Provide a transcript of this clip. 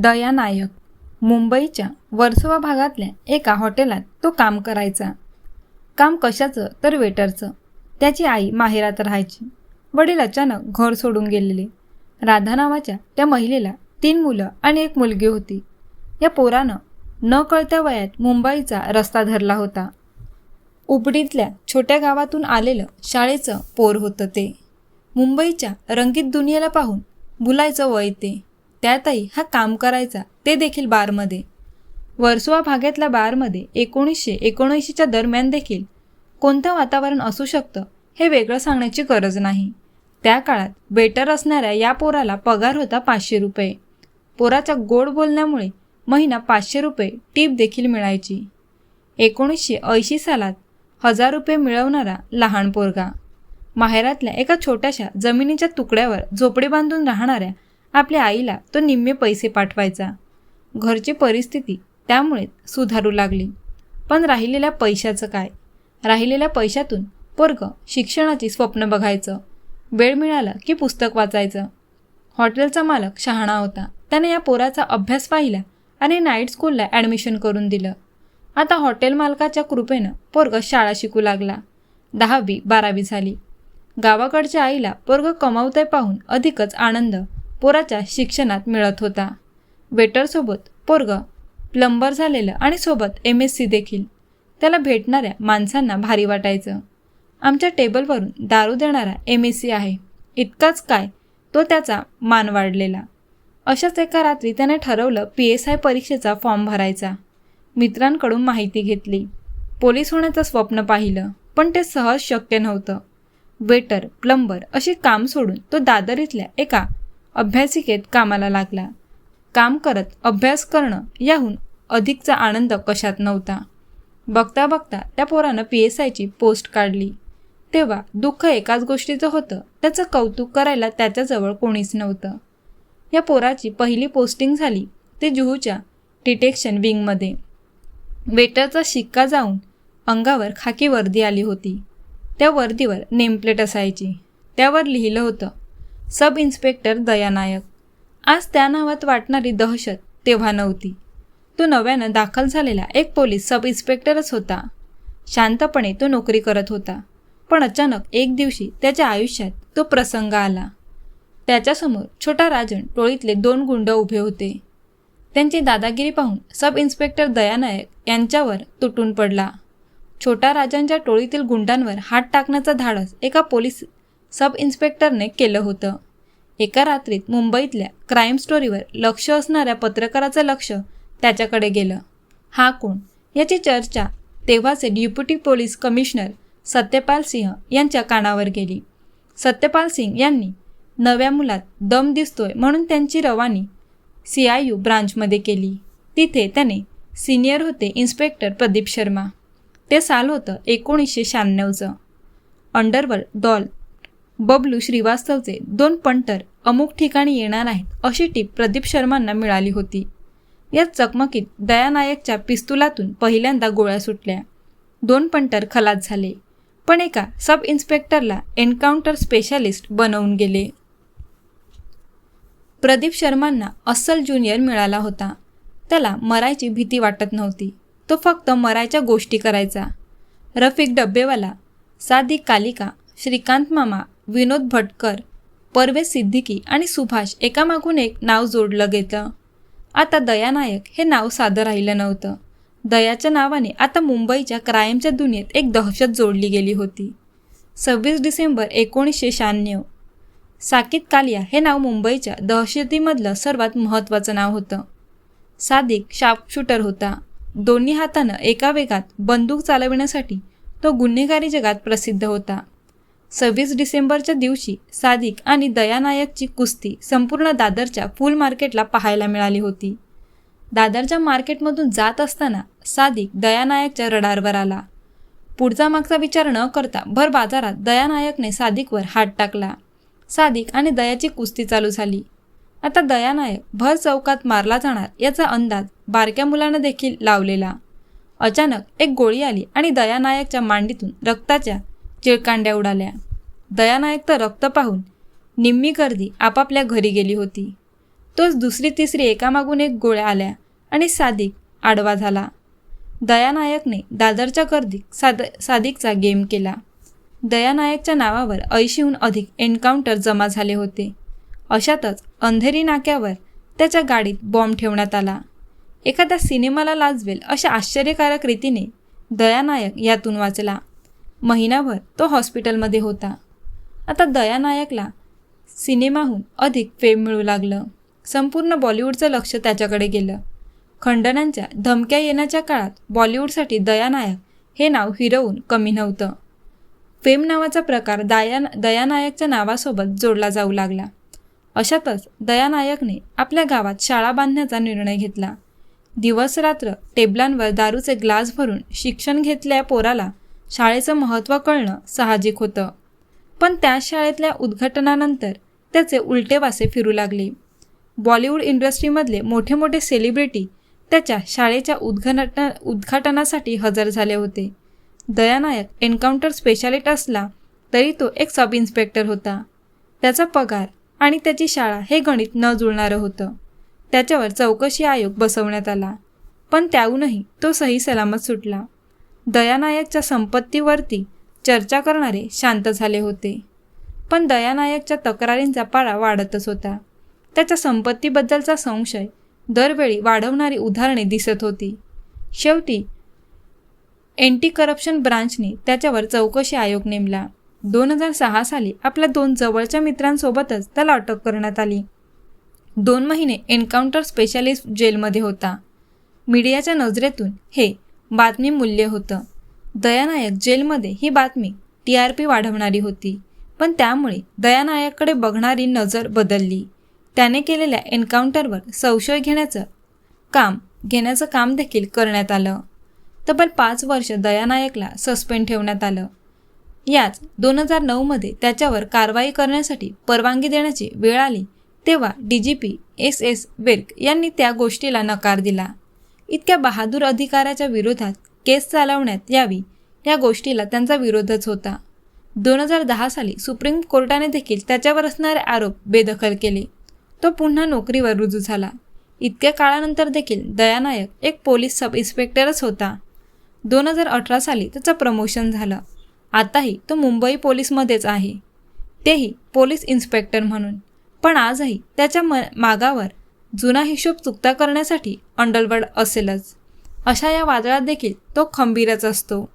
दया नायक. मुंबईच्या वर्सोवा भागातल्या एका हॉटेलात तो काम करायचा. काम कशाचं तर वेटरचं. त्याची आई माहेरात राहायची. वडील अचानक घर सोडून गेलेले. राधा नावाच्या त्या महिलेला तीन मुलं आणि एक मुलगी होती. या पोरानं न कळत्या वयात मुंबईचा रस्ता धरला होता. उपडीतल्या छोट्या गावातून आलेलं शाळेचं पोर होतं ते. मुंबईच्या रंगीत दुनियेला पाहून बुलायचं वय ते. त्यातही हा काम करायचा ते देखील बारमध्ये. वर्सोवा भागातल्या बारमध्ये एकोणीसशे एकोणऐंशीच्या दरम्यान देखील कोणतं वातावरण असू शकतं हे वेगळं सांगण्याची गरज नाही. त्या काळात वेटर असणाऱ्या या पोराला पगार होता पाचशे रुपये. पोराच्या गोड बोलण्यामुळे महिना पाचशे रुपये टीप देखील मिळायची. एकोणीसशे ऐंशी सालात हजार रुपये मिळवणारा लहान पोरगा. माहेरातल्या एका छोट्याशा जमिनीच्या तुकड्यावर झोपडी बांधून राहणाऱ्या आपल्या आईला तो निम्मे पैसे पाठवायचा. घरची परिस्थिती त्यामुळे सुधारू लागली. पण राहिलेल्या पैशाचं काय? राहिलेल्या पैशातून पोरग शिक्षणाची स्वप्न बघायचं. वेळ मिळाला की पुस्तक वाचायचं. हॉटेलचा मालक शहाणा होता. त्याने या पोराचा अभ्यास पाहिला आणि नाईट स्कूलला ॲडमिशन करून दिलं. आता हॉटेल मालकाच्या कृपेनं पोरग शाळा शिकू लागला. दहावी बारावी झाली. गावाकडच्या आईला पोरग कमावतंय पाहून अधिकच आनंद पोराच्या शिक्षणात मिळत होता. वेटरसोबत पोरग प्लंबर झालेलं आणि सोबत एम एस सी देखील. त्याला भेटणाऱ्या माणसांना भारी वाटायचं. आमच्या टेबलवरून दारू देणारा एम एस सी आहे. इतकाच काय तो त्याचा मान वाढलेला. अशाच एका रात्री त्याने ठरवलं पी एस आय परीक्षेचा फॉर्म भरायचा. मित्रांकडून माहिती घेतली. पोलीस होण्याचं स्वप्न पाहिलं पण ते सहज शक्य नव्हतं. वेटर प्लंबर अशी काम सोडून तो दादर इथल्या एका अभ्यासिकेत कामाला लागला. काम करत अभ्यास करणं याहून अधिकचा आनंद कशात नव्हता. बघता बघता त्या पोरानं पी एस आयची पोस्ट काढली. तेव्हा दुःख एकाच गोष्टीचं होतं. त्याचं कौतुक करायला त्याच्याजवळ कोणीच नव्हतं. या पोराची पहिली पोस्टिंग झाली ते जुहूच्या डिटेक्शन विंगमध्ये वेटरचा शिक्का जाऊन अंगावर खाकी वर्दी आली होती. त्या वर्दीवर नेमप्लेट असायची. त्यावर लिहिलं होतं सब इन्स्पेक्टर दयानायक. आज त्या नावात वाटणारी दहशत तेव्हा नव्हती. तो नव्यानं दाखल झालेला एक पोलीस सब इन्स्पेक्टरच होता. शांतपणे तो नोकरी करत होता. पण अचानक एक दिवशी त्याच्या आयुष्यात तो प्रसंग आला. त्याच्यासमोर छोटा राजन टोळीतले दोन गुंड उभे होते. त्यांची दादागिरी पाहून सब इन्स्पेक्टर दयानायक यांच्यावर तुटून पडला. छोटा राजांच्या टोळीतील गुंडांवर हात टाकण्याचा धाडस एका पोलीस सब इन्स्पेक्टरने केलं होतं. एका रात्रीत मुंबईतल्या क्राईम स्टोरीवर लक्ष असणाऱ्या पत्रकाराचं लक्ष त्याच्याकडे गेलं. हा कोण? याची चर्चा तेव्हाचे deputy police commissioner Satyapal Singh यांच्या कानावर गेली. सत्यपाल सिंग यांनी नव्या मुलात दम दिसतोय म्हणून त्यांची रवानी सी आय यू ब्रांचमध्ये केली. तिथे त्याने सिनियर होते इन्स्पेक्टर प्रदीप शर्मा. ते साल होतं एकोणीसशे शहाण्णवचं. अंडरवर्ल्ड डॉल बबलू श्रीवास्तवचे दोन पंटर अमुक ठिकाणी येणार आहेत अशी टीप प्रदीप शर्मांना मिळाली होती. या चकमकीत दयानायकच्या पिस्तुलातून पहिल्यांदा गोळ्या सुटल्या. दोन पंटर खलास झाले पण एका सब इन्स्पेक्टरला एन्काउंटर स्पेशालिस्ट बनवून गेले. प्रदीप शर्मांना अस्सल ज्युनियर मिळाला होता. त्याला मरायची भीती वाटत नव्हती. तो फक्त मरायच्या गोष्टी करायचा. रफिक डब्बेवाला सादिक कालिका श्रीकांत मामा विनोद भटकर परवेज सिद्दीकी आणि सुभाष एकामागून एक नाव जोडलं गेलं. आता दयानायक हे नाव साधं राहिलं नव्हतं. दयाच्या नावाने आता मुंबईच्या क्राईमच्या दुनियेत एक दहशत जोडली गेली होती. सव्वीस डिसेंबर एकोणीसशे शहाण्णव. साकित कालिया हे नाव मुंबईच्या दहशतीमधलं सर्वात महत्त्वाचं नाव होतं. सादिक शार्पशूटर होता. दोन्ही हातानं एका वेगात बंदूक चालविण्यासाठी तो गुन्हेगारी जगात प्रसिद्ध होता. सव्वीस डिसेंबरच्या दिवशी सादिक आणि दयानायकची कुस्ती संपूर्ण दादरच्या फुल मार्केटला पाहायला मिळाली होती. दादरच्या मार्केटमधून जात असताना सादिक दयानायकच्या रडारवर आला. पुढचा मागचा विचार न करता भर बाजारात दयानायकने सादिकवर हात टाकला. सादिक आणि दयाची कुस्ती चालू झाली. आता दयानायक भर चौकात मारला जाणार याचा अंदाज बारक्या मुलानं देखील लावलेला. अचानक एक गोळी आली आणि दयानायकच्या मांडीतून रक्ताच्या चिळकांड्या उडाल्या. दयानायक तर रक्त पाहून निम्मी गर्दी आपापल्या घरी गेली होती. तोच दुसरी तिसरी एकामागून एक गोळ्या आल्या आणि सादिक आडवा झाला. दयानायकने दादरच्या गर्दीत साद सादिकचा गेम केला. दयानायकच्या नावावर ऐंशीहून अधिक एन्काउंटर जमा झाले होते. अशातच अंधेरी नाक्यावर त्याच्या गाडीत बॉम्ब ठेवण्यात आला. एखाद्या सिनेमाला लाजवेल अशा आश्चर्यकारक रीतीने दयानायक यातून वाचला. महिनाभर तो हॉस्पिटलमध्ये होता. आता दयानायकला सिनेमाहून अधिक फेम मिळू लागलं. संपूर्ण बॉलिवूडचं लक्ष त्याच्याकडे गेलं. खंडनांच्या धमक्या येण्याच्या काळात बॉलिवूडसाठी दयानायक हे नाव हिरवून कमी नव्हतं. फेम नावाचा प्रकार दया दयानायकच्या नावासोबत जोडला जाऊ लागला. अशातच दयानायकने आपल्या गावात शाळा बांधण्याचा निर्णय घेतला. दिवसरात्र टेबलांवर दारूचे ग्लास भरून शिक्षण घेतल्या पोराला शाळेचं महत्त्व कळणं साहजिक होतं. पण त्या शाळेतल्या उद्घाटनानंतर त्याचे उलटे वासे फिरू लागले. बॉलिवूड इंडस्ट्रीमधले मोठे मोठे सेलिब्रिटी त्याच्या शाळेच्या उद्घाटन उद्घाटनासाठी हजर झाले होते. दयानायक एन्काउंटर स्पेशालिस्ट असला तरी तो एक सब इन्स्पेक्टर होता. त्याचा पगार आणि त्याची शाळा हे गणित न जुळणारं होतं. त्याच्यावर चौकशी आयोग बसवण्यात आला. पण त्याहूनही तो सही सलामत सुटला. दयानायकच्या संपत्तीवरती चर्चा करणारे शांत झाले होते. पण दयानायकच्या तक्रारींचा पाळा वाढतच होता. त्याच्या संपत्तीबद्दलचा संशय दरवेळी वाढवणारी उदाहरणे दिसत होती. शेवटी एंटी करप्शन ब्रांचने त्याच्यावर चौकशी आयोग नेमला. दोन हजार सहा साली आपल्या दोन जवळच्या मित्रांसोबतच त्याला अटक करण्यात आली. दोन महिने एन्काउंटर स्पेशालिस्ट जेलमध्ये होता. मीडियाच्या नजरेतून हे बातमी मूल्य होतं. दयानायक जेलमध्ये ही बातमी टी आर पी वाढवणारी होती. पण त्यामुळे दयानायककडे बघणारी नजर बदलली. त्याने केलेल्या एन्काउंटरवर संशय घेण्याचं काम घेण्याचं काम देखील करण्यात आलं. तब्बल पाच वर्ष दयानायकला सस्पेंड ठेवण्यात आलं. याच दोन हजार नऊमध्ये त्याच्यावर कारवाई करण्यासाठी परवानगी देण्याची वेळ आली तेव्हा D G P S S Virk यांनी त्या गोष्टीला नकार दिला. इतक्या बहादूर अधिकाऱ्याच्या विरोधात केस चालवण्यात यावी या गोष्टीला त्यांचा विरोधच होता. दोन हजार दहा साली सुप्रीम कोर्टाने देखील त्याच्यावर असणारे आरोप बेदखल केले. तो पुन्हा नोकरीवर रुजू झाला. इतक्या काळानंतर देखील दयानायक एक पोलीस सब इन्स्पेक्टरच होता. दोन हजार अठरा साली त्याचं प्रमोशन झालं. आताही तो मुंबई पोलीसमध्येच आहे. तेही पोलीस इन्स्पेक्टर म्हणून. पण आजही त्याच्या म मागावर जुना हिशोब चुकता करण्यासाठी अंडलवर्ड असेलच. अशा या वादळात देखील तो खंबीरच असतो.